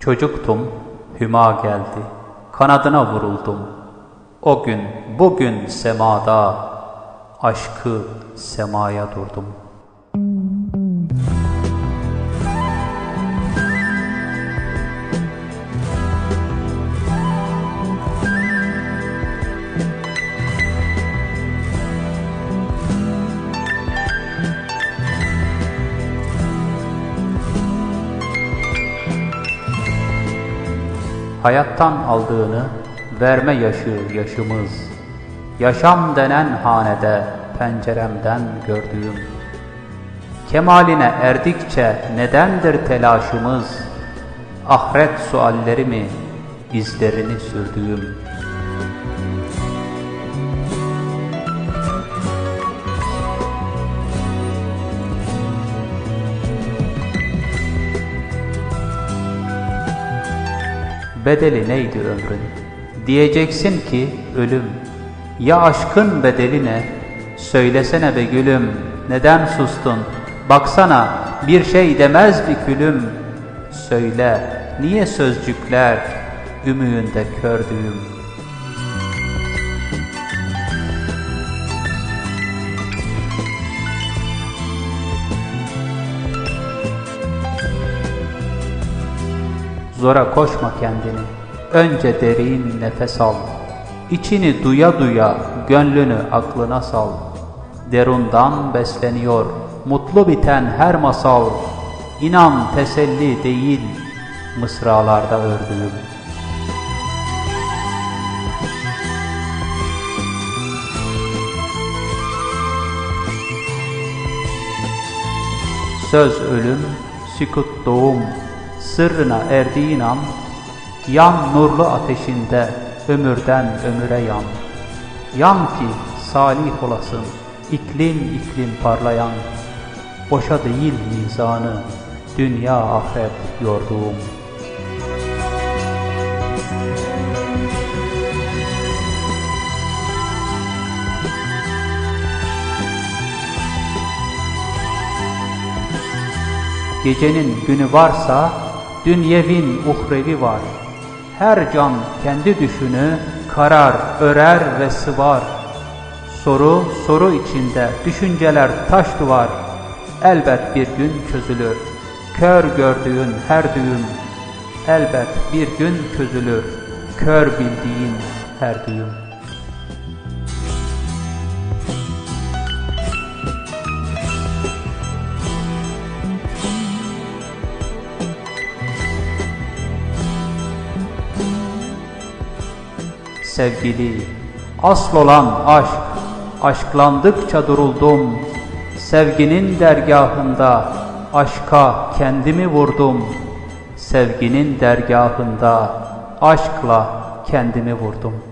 Çocuktum, hüma geldi, kanadına vuruldum. O gün, bugün semada, aşkı semaya durdum. Hayattan aldığını verme yaşı yaşımız. Yaşam denen hanede penceremden gördüğüm. Kemaline erdikçe nedendir telaşımız? Ahiret sualleri mi izlerini sürdüğüm? Bedeli neydi ömrün? Diyeceksin ki ölüm. Ya aşkın bedeli ne? Söylesene be gülüm, neden sustun? Baksana bir şey demez bir külüm. Söyle, niye sözcükler ümüğünde kördüğüm? Zora koşma kendini. Önce derin nefes al. İçini duya duya gönlünü aklına sal. Derundan besleniyor mutlu biten her masal. İnan teselli değil mısralarda ördüğüm. Söz ölüm, sükut doğum, sırrına erdiğin an, yan nurlu ateşinde ömürden ömüre yan. Yan ki salih olasın, iklim iklim parlayan, boşa değil mizanı, dünya ahiret yorduğum. Gecenin günü varsa dünyevin uhrevi var. Her can kendi düşünü karar, örer ve sıvar. Soru soru içinde düşünceler taş duvar. Elbet bir gün çözülür. Kör gördüğün her düğüm. Elbet bir gün çözülür. Kör bildiğin her düğüm. Sevgili, asıl olan aşk, aşklandıkça duruldum. Sevginin dergahında aşka kendimi vurdum. Sevginin dergahında aşkla kendimi vurdum.''